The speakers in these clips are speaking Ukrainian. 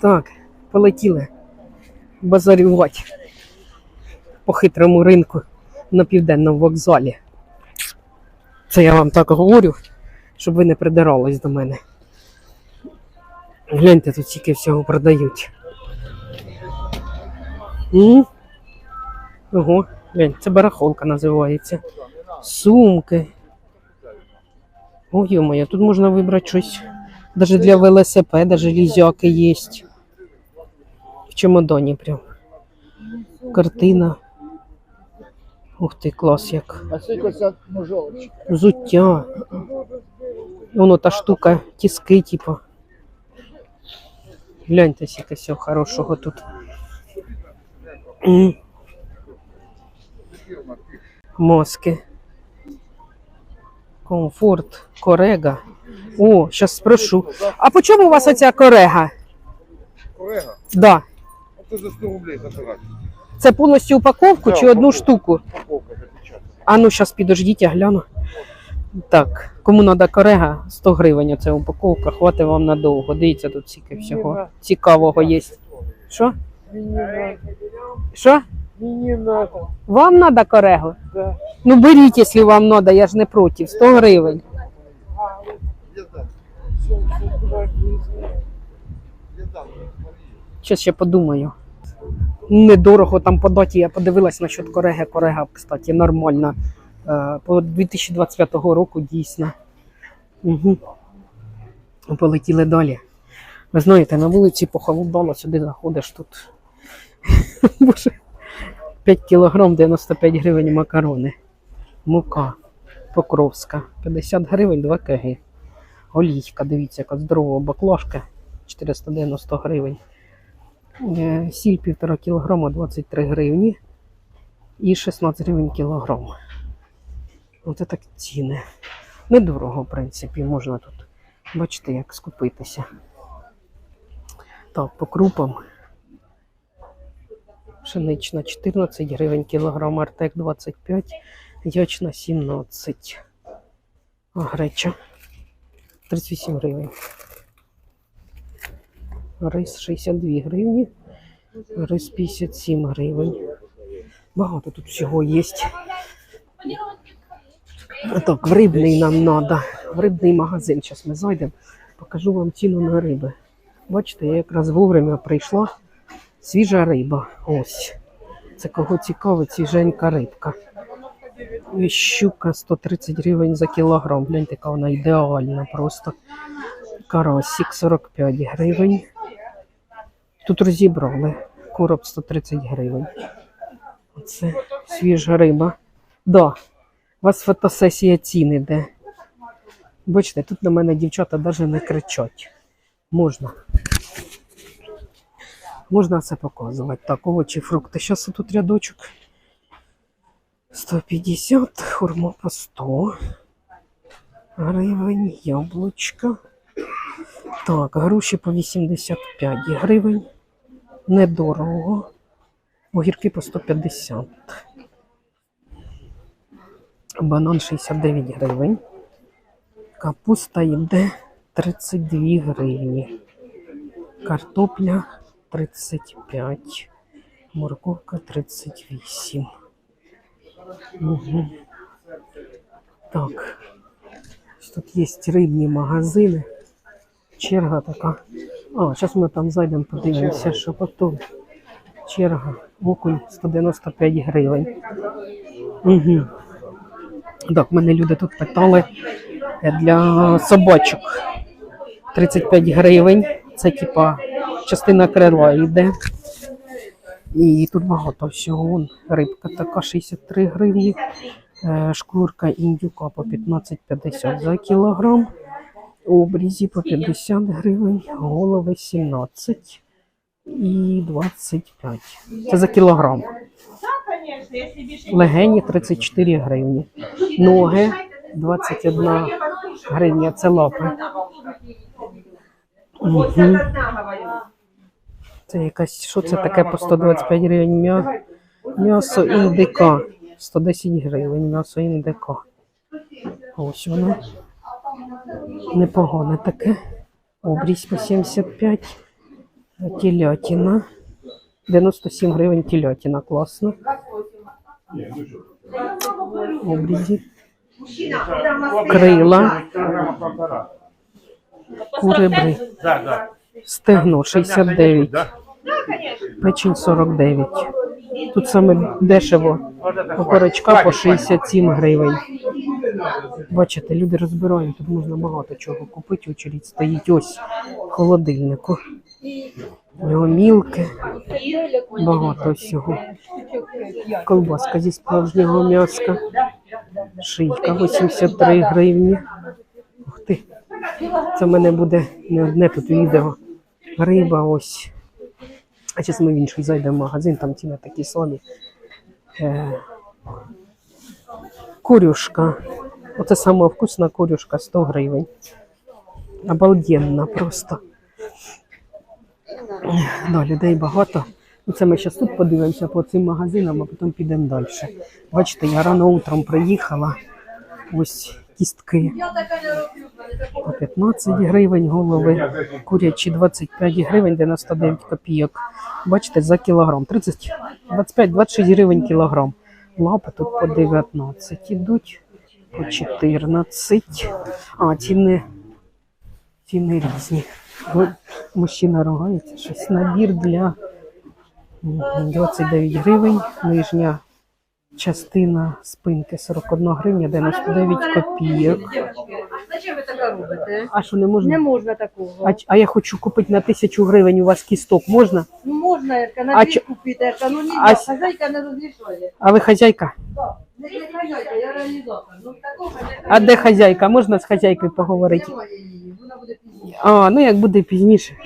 Так, полетіли базарювати по хитрому ринку на південному вокзалі. Це я вам так говорю, щоб ви не придирались до мене. Гляньте, тут тільки всього продають. Ого, глянь, це барахолка називається. Сумки. Ой, моє, тут можна вибрати щось. Даже для велосипеда железяки є. Чемодані прям. Картина. Ух ти, клас як. Взуття. Воно та штука, тіски, типу. Гляньте, скільки всього хорошого тут. М. Маски. Комфорт, корега. О, зараз спрошу. А по чому у вас оця корега? Колега, Да. Це за 100 рублей забирати. Це повністю упаковку Да, чи одну штуку? Упаковка запечатана. А ну, зараз підождіть, я гляну. Так, кому треба корега, 100 гривень це упаковка, хватить вам надовго. Дивіться, тут стільки всього цікавого є. Що? Що? Мені надо. Вам треба корегу? Да. Ну беріть, якщо вам треба, я ж не проти. 100 гривень. Где там? Щас ще подумаю. Недорого там по доті. Я подивилась насчет кореги. Корега, кстати, нормальна. Е, По 2025 року дійсно. Угу. Полетіли далі. Ви знаєте, на вулиці похолодало, сюди заходиш тут. Боже. 5 кілограм 95 гривень макарони. Мука Покровська. 50 гривень 2 кг. Олійка, дивіться, яка здорова баклажка. 490 гривень. Е, Сіль 1,5 кг 23 гривні і 16 гривень кілограм. Оце так ціни. Недорого, в принципі, можна тут. Бачите, як скупитися. Так, по крупам. Пшенична 14 гривень кілограм, артек 25, ячна 17. А греча 38 гривень. Рис 62 гривні. Рис 57 гривень. Багато тут всього є. Так, в рибний нам треба. В рибний магазин. Зараз ми зайдемо. Покажу вам ціну на риби. Бачите, я якраз вовремя прийшла. Свіжа риба. Ось. Це кого цікавить, свіженька рибка. Щука 130 гривень за кілограм. Гляньте, яка вона ідеальна просто. Карасик 45 гривень. Тут розібрали. Короб 130 гривень. Оце свіжа риба. Да, у вас фотосесія цін іде. Бачите, тут на мене дівчата навіть не кричать. Можна. Можна все показувати. Так, овочі, фрукти. Зараз тут рядочок. 150, хурма по 100 гривень, яблучка. Так, груші по 85 гривень. Недорого. Огірки по 150. Банан 69 гривень. Капуста йде 32 гривні. Картопля 35. Морковка 38. Угу. Так. Тут є рибні магазини. Черга така. А, зараз ми там зайдемо, подивимося, що потім. Черга. Окунь 195 гривень. Угу. Так, мене люди тут питали для собачок. 35 гривень. Це типа частина крила йде. І тут багато всього. Вон, Рибка така 63 гривні. Е, Шкурка індюка по 15,50 за кілограм. Обрізі по 50 гривень, голови 17 і 25. Це за кілограм. Легені 34 гривні. Ноги 21 гривня. Це лапи. Угу. Це якась, що це таке по 125 гривень? М'ясо індика. 110 гривень м'ясо індика. Ось воно. Непогане таке. Обрізь по 75. Телятина. 97 гривень телятина, класно. Обрізі. Крила. Куребри. Стегно 69. Печень 49. Тут саме дешево. Окорочка по 67 гривень. Бачите, люди розбирають, тут можна багато чого купити. Очередь стоїть ось в холодильнику. У нього мілки, багато всього. Колбаска зі справжнього м'яска. Шийка 83 гривні. Ух ти. Це в мене буде не одне тут відео. Риба ось. А зараз ми в інший зайдемо в магазин, там ціни такі самі. Е, Курюшка. Оце сама вкусна курюшка 100 гривень. Обалденна просто. Да, людей багато. Ну, Це ми зараз тут подивимося по цим магазинам, а потім підемо далі. Бачите, я рано утром приїхала. Ось кістки по 15 гривень голови, курячі 25 гривень 99 копійок. Бачите, за кілограм. 30, 25-26 гривень кілограм. Лапи тут по 19 ідуть, по 14. А, ціни, ціни різні. От Мужчина ругається, щось набір для 29 гривень, нижня частина спинки 41 гривня 99 копійок. Зачем ви таке робите? А що не можна? Не можна такого. А, а я хочу купити на тисячу гривень у вас кісток, можна? Ну можна, Ерка, А на дві чо- купити, Ерка, ну ні, А с- хазяйка не розрішує. А ви хазяйка? А де хазяйка? Можна з хазяйкою поговорити? А, ну як буде пізніше.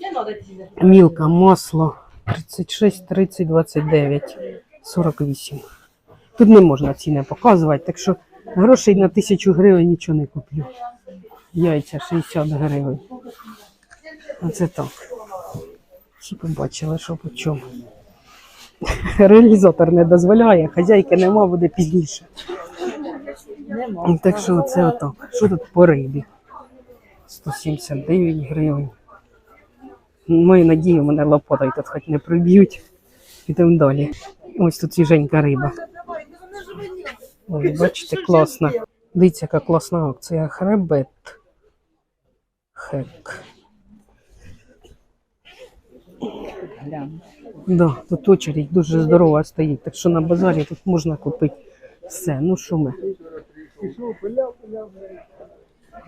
Не треба ціни. Мілка, масло 36, 30, 29, 48. Тут не можна ціни показувати, так що грошей на тисячу гривень нічого не куплю. Яйця 60 гривень. Оце так. Всі побачили, що по чому. Реалізатор не дозволяє, хазяйки нема, буде пізніше. Так що це отак. Що тут по рибі? 179 гривень. Маю надію, мене лопатой тут хоч не приб'ють. Підемо далі. Ось тут свіженька риба. Ой, бачите, класно. Дивіться, яка класна акція. Хребет. Хек. Да, тут очередь дуже здорова стоїть, так що на базарі тут можна купити все. Ну що ми?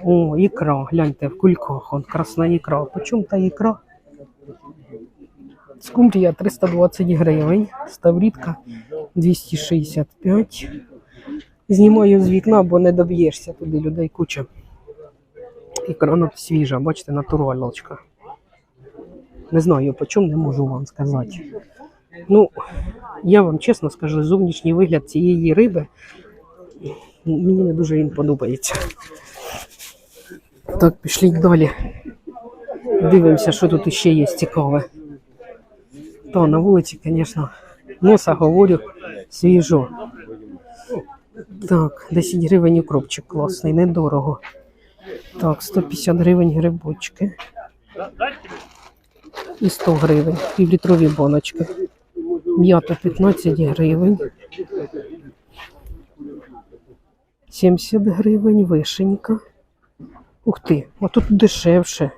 О, ікра, гляньте, в кульках, он красна ікра. По чому та ікра? Скумбрія 320 гривень, ставрідка 265. Знімаю з вікна, бо не доб'єшся туди людей куча. Ікра свіжа, бачите, натуральночка. Не знаю, по чому не можу вам сказати. Ну, я вам чесно скажу, зовнішній вигляд цієї риби мені не дуже він подобається. Так, пішліть далі. Дивимося, що тут ще є цікаве. Та на вулиці, звісно, носа говорю свіжо. Так, 10 гривень укропчик класний, недорого. Так, 150 гривень грибочки. І 100 гривень. Півлітрові баночки. М'ята 15 гривень. 70 гривень, вишенька. Ух ти, а тут дешевше.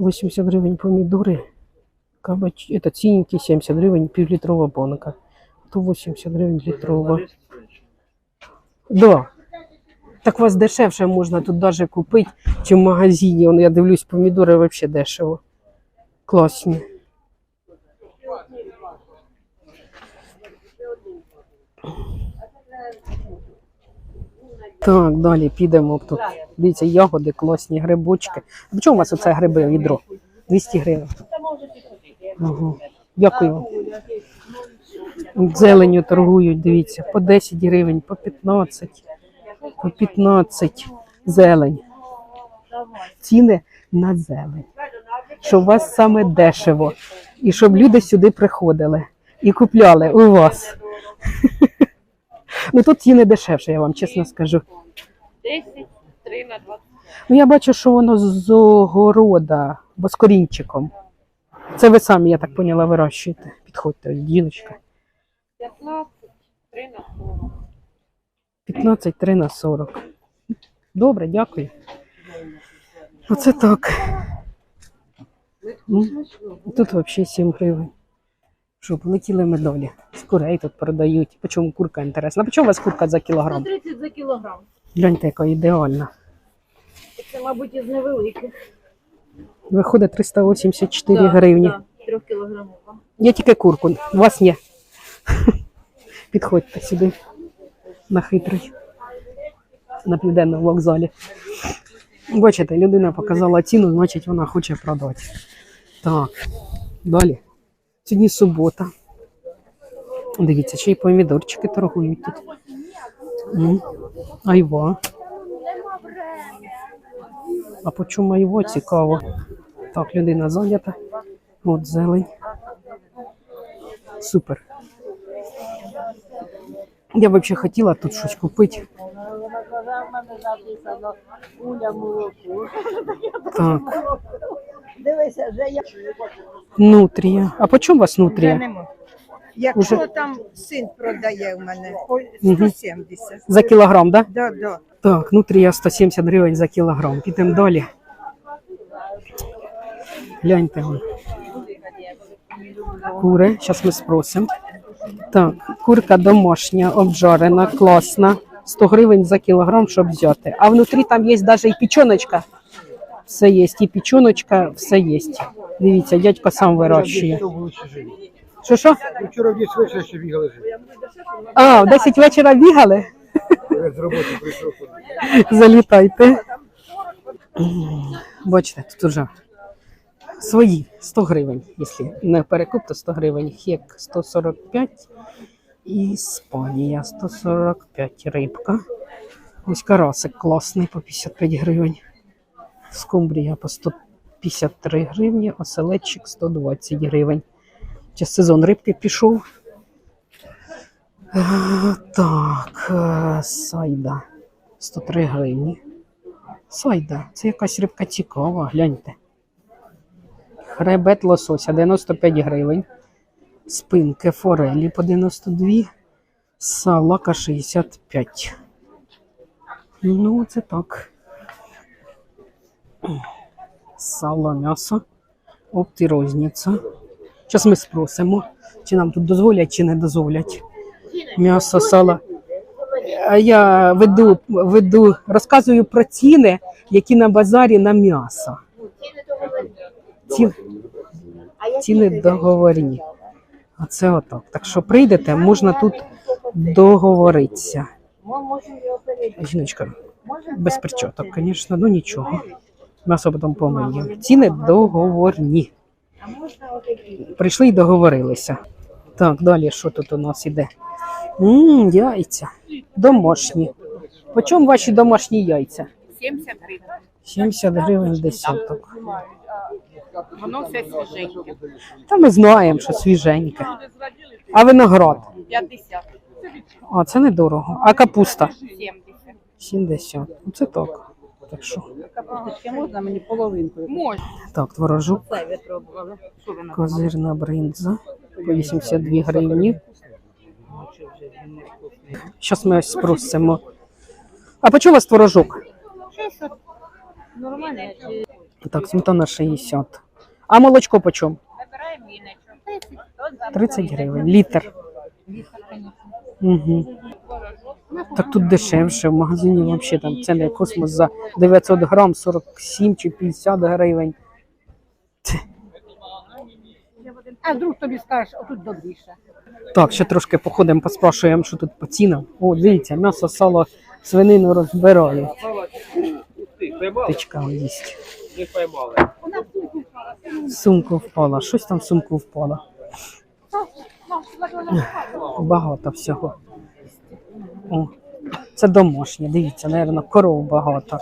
80 гривень помідори. Кабач, это цінники 70 гривень, півлітрова банка. То 80 гривень літрова. Да. Так у вас дешевше можна тут даже купити, чим в магазині. Я дивлюсь, помідори взагалі дешево. Класні. Так, далі підемо тут. Дивіться, ягоди, класні грибочки. А чому у вас оце гриби відро? 200 гривень. Угу. Дякую. Зеленю торгують, дивіться, по 10 гривень, по 15, по 15 зелень. Ціни на зелень. Щоб у вас саме дешево. І щоб люди сюди приходили і купляли у вас. Ну тут ціни дешевше, я вам чесно скажу. 10, 3 на 20. Ну я бачу, що воно з огорода, бо з корінчиком. Це ви самі, я так поняла, вирощуєте. Підходьте, жіночка. 15, 3 на 40. 15 3 на 40. Добре, дякую. Оце так. Ну, Тут взагалі 7 гривень. Що, полетіли ми далі. З курей тут продають. Почому курка інтересна? А по чому у вас курка за кілограм? 130 за кілограм. Гляньте, яка ідеальна. Це, мабуть, із невеликих. Виходить 384 гривні. Да, 3 кілограмова. Є тільки курку. У вас є. Підходьте сюди. На хитрий. На південному вокзалі. Бачите, людина показала ціну, значить вона хоче продати. Так, далі. Сьогодні субота. Дивіться, ще й помідорчики торгують тут. М, Айва. А по чому айво цікаво? Так, людина зайнята. От зелень. Супер. Я б взагалі хотіла тут щось купити. Так, Дивися, вже я нутрія. А по чому у вас вже нутрія? Якщо Уже- там син продає в мене, по Мгм. 170. За кілограм, так? Да? Да, да. Так, нутрія 170 гривень за кілограм. Підемо далі. Гляньте. вон. Кури, зараз ми спросимо. Так, курка домашня, обжарена, класна. 100 гривень за кілограм, щоб взяти. А внутрі там є навіть і печоночка. Все є, і печоночка, все є. Дивіться, дядько сам вирощує. Що що? Вчора в 10 вечора ще бігали. А, в 10 вечора бігали? З роботи прийшов. Залітайте. Бачите, тут уже свої 100 гривень, якщо не перекуп, то 100 гривень. Хек 145 і Іспанія 145 рибка. Ось карасик класний по 55 гривень. Скумбрія по 153 гривні, оселедчик 120 гривень. Час сезон рибки пішов. Е, Так, е, сайда 103 гривні. Сайда, це якась рибка цікава, гляньте. Хребет лосося 95 гривень. Спинки форелі по 92. Салака 65. Ну, це так. Сало, м'ясо. Опти розниця. Зараз ми спросимо, чи нам тут дозволять, чи не дозволять. М'ясо, сало. А я веду, веду, розказую про ціни, які на базарі на м'ясо. Ці, ціни договорні. А це отак. Так що прийдете, можна тут договоритися. Жіночка, без причоток, звісно, ну нічого. М'ясо потім помиємо. Ціни договорні. Прийшли і договорилися. Так, далі що тут у нас іде? Ммм, яйця. Домашні. По чому ваші домашні яйця? 70 гривень. 70 гривень десяток. Воно все свіженьке. Та ми знаємо, що свіженьке. А виноград? 50, А, це недорого. А капуста? 70. 70. Ну, Це так. Так що. Капусточки можна мені половинкою? Можна. Так, творожок, козирна бринза по 82 гривні. Зараз ми ось спросимо. А по чому у вас творожок? Нормально. Так, сметана 60. А молочко по чому? Вибираємо віночок. 30 гривень. Літр. Угу. Так тут дешевше. В магазині взагалі там ціни космос за 900 грам 47 чи 50 гривень. А вдруг тобі скажеш, отут добріше. Так, ще трошки походимо, поспрашуємо, що тут по цінам. О, дивіться, м'ясо, сало, свинину розбираю. Тичка їсть. Не поймали. Сумку впала. Щось там в сумку впало. Багато всього. О, це домашнє, дивіться, напевно, коров багато.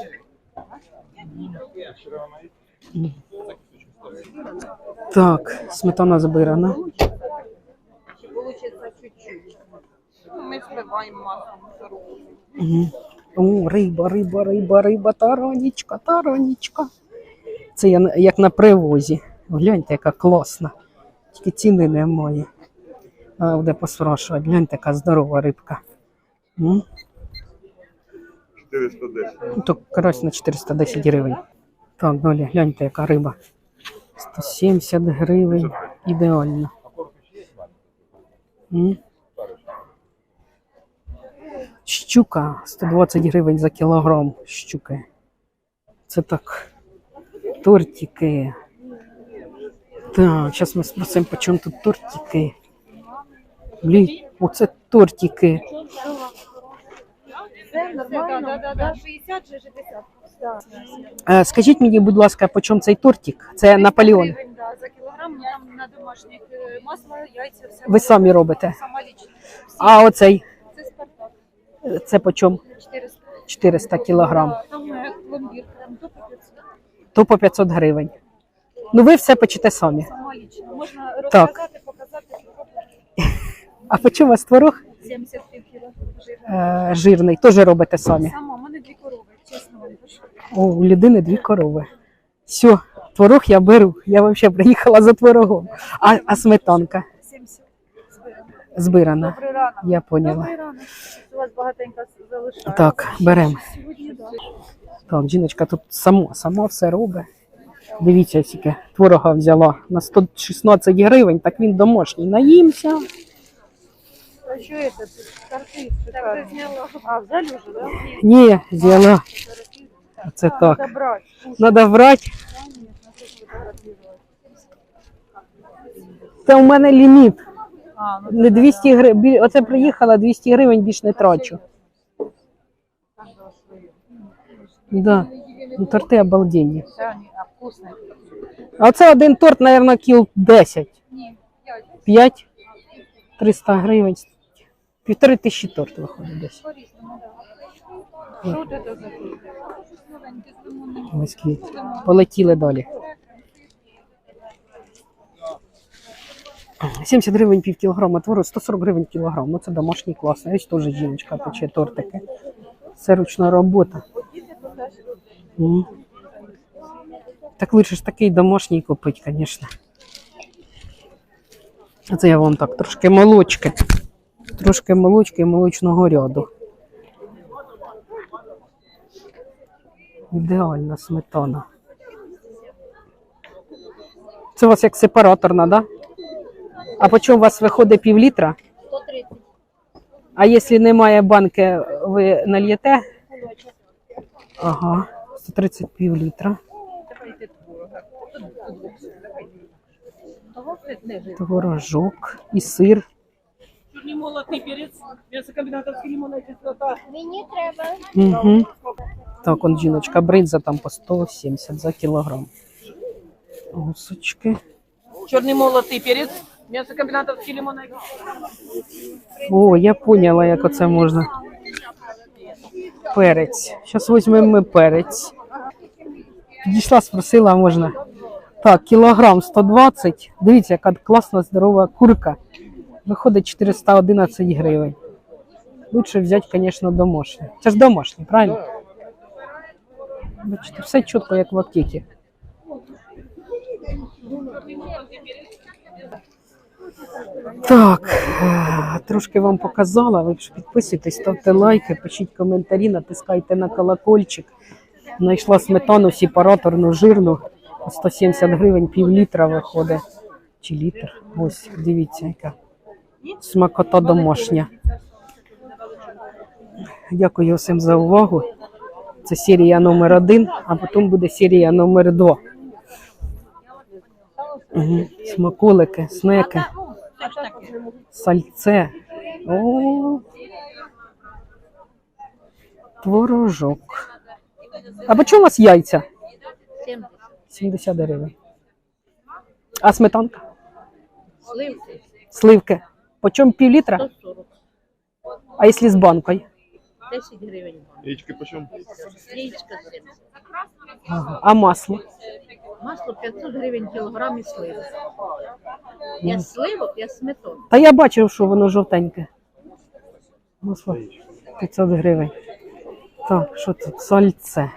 Так, сметана збирана. Ми збиваємо О, риба, риба, риба, риба, таранічка, таранічка. Це я як на привозі. Гляньте, яка класна. Тільки ціни немає. А буде поспрашувати. Гляньте, яка здорова рибка. М? 410. Ну, то карась на 410 гривень. Так, далі, гляньте, яка риба. 170 гривень. Ідеально. М? Щука 120 гривень за кілограм щуки. Це так. Тортики. Так, зараз ми спросимо, по чому тут тортики. Блін, оце тортики. Е, Скажіть мені, будь ласка, по чому цей тортик? Це Наполеон. За кілограм там на домашніх е, масло, яйця, все. Ви самі робите. А оцей Це Спартак. це по чому? 400. 400 кілограм. Там е, пломбір, 500. То по 500 гривень. Ну ви все печете самі. Можна Так. розказати, показати. А по чому у вас творог 75 кіло е, жирний? Теж робите самі. Сама, у мене дві корови, чесно вам. О, у людини дві корови. Все, творог я беру. Я взагалі приїхала за творогом. А, а сметанка 70 збирана. Я поняла. Добрий ранок. У вас багатенько залишається. Так, беремо. Сьогодні, да. Так, жіночка тут сама, сама все робить. Дивіться, скільки творога взяла на 116 гривень, так він домашній. Наїмся. А що це? Карти. Так, зняла. А, взяли вже, да? Ні, взяла. Це так. Надо брати. Це у мене ліміт. А, ну Не 200 гривень. Оце приїхала 200 гривень, більш не трачу. Да. Ну, торти обалденні. а це один торт, мабуть, кіл 10. Не, 5. 5. 300 гривень. Півтори тисячі торт виходить десь. Що це за. Ось квіт. Полетіли далі. 70 гривень пів кілограма твору, 140 гривень кілограм. Ну це домашній класний. Ось теж жіночка пече тортики. Це ручна робота. М. Так лучше ж такий домашній купити, звісно. Це я вам так трошки молочки. Трошки молочки і молочного ряду. Ідеальна сметана. Це у вас як сепараторна, да? А по чому у вас виходить пів літра? 130 А якщо немає банки, ви нальєте? Ага, 130 пів літра. Творожок і сир. Чорномолотий перець, м'ясокомбінатовський лимонна кислота. Мені треба. Угу. Так, он жіночка, бринза там по 170 за кілограм. Гусочки. Чорний молотий перець, м'ясокомбінатовський лимонна кислота. О, я поняла, як оце можна. Перець. Зараз візьмемо ми перець. Підійшла, спросила, можна. Так, кілограм 120. Дивіться, яка класна здорова курка. Виходить 411 гривень. Лучше взяти, звісно, домашнє. Це ж домашнє, правильно? Бачите, все чітко, як в аптеці. Так, е, трошки вам показала. Ви ж підписуйтесь, ставте лайки, пишіть коментарі, натискайте на колокольчик. Знайшла сметану сепараторну жирну. по 170 гривень, пів літра виходить. Чи літр? Ось, дивіться, яка смакота домашня. Дякую всім за увагу. Це серія номер один, а потім буде серія номер два. Угу. Смаколики, снеки, сальце. О, творожок. А по чому у вас яйця? 70. 70 гривень. А сметанка? Сливки. Сливки. По чому пів літра? 140. А якщо з банкою? 10 гривень. Яички почем? Яєчка 70. Ага. А масло? Масло 500 гривень кілограм і сливок. Я сливок, я сметон. Та я бачив, що воно жовтеньке. Масло 500 гривень. Так, що тут? Сальце.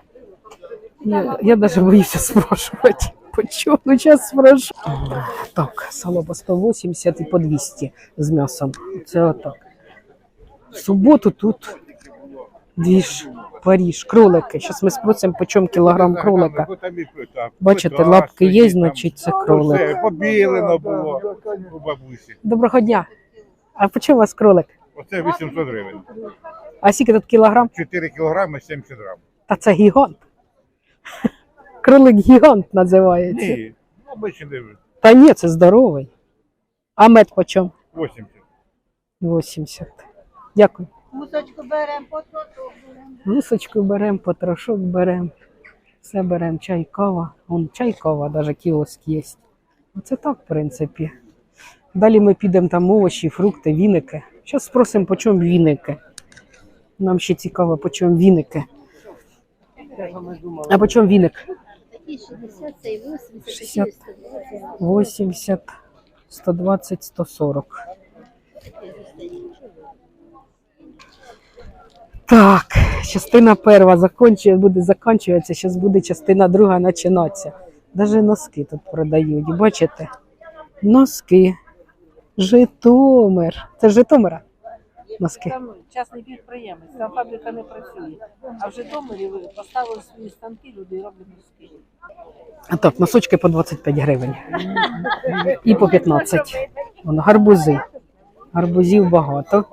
Я, я навіть боюся спрашувати. Почему? Ну, зараз спрошу. Так, сало по 180 і по 200 з м'ясом. Це отак. В суботу тут двіж, Паріж, кролики. Зараз ми спросимо, по чому кілограм кролика. Бачите, лапки є, значить це кролик. Побілено було у бабусі. Доброго дня. А по чому у вас кролик? Оце 800 гривень. А скільки тут кілограм? 4 кілограми 70 грам. Та це гігант. Кролик гігант називається. Ні, ну, обичний. Та ні, це здоровий. А мед по чому? 80. 80. Дякую. Мусочку беремо, потім. Лусочку беремо, потрошок беремо. Все беремо, чай, кава. Вон чай, кава, навіть кіоск є. Оце так, в принципі. Далі ми підемо там овочі, фрукти, віники. Зараз спросимо, по чому віники. Нам ще цікаво, по чому віники. А по чому віник? Такі 60, цей 80, 60. 80, 120, 140. Так, частина перша закінчує, буде закінчуватися, зараз буде частина друга починатися. Навіть носки тут продають, бачите? Носки. Житомир. Це Житомира? Носки. Там частний підприємець, там фабрика не працює. А в Житомирі поставили свої станки, люди роблять носки. А так, носочки по 25 гривень. І по 15. Вон, гарбузи. Гарбузів багато.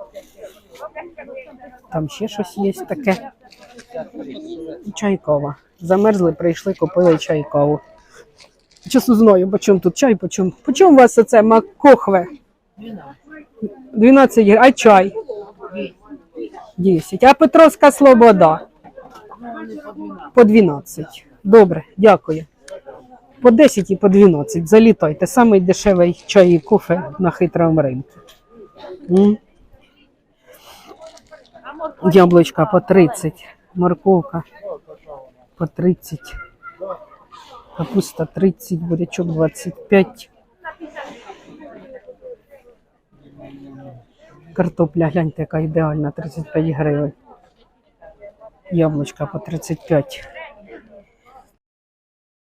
Там ще щось є таке. І Чайкова. Замерзли, прийшли, купили чайкову. Чесно знаю, по чому тут чай, по чому? По чому у вас оце макохве? 12 гривень. А чай? 10. А Петровська Слобода? По 12. Добре, дякую. По 10 і по 12. Залітайте. Самий дешевий чай і кофе на хитрому ринку. Яблучка по 30. Морковка по 30. Капуста 30, бурячок 25. Картопля, гляньте, яка ідеальна, 35 гривень. Яблучка по 35.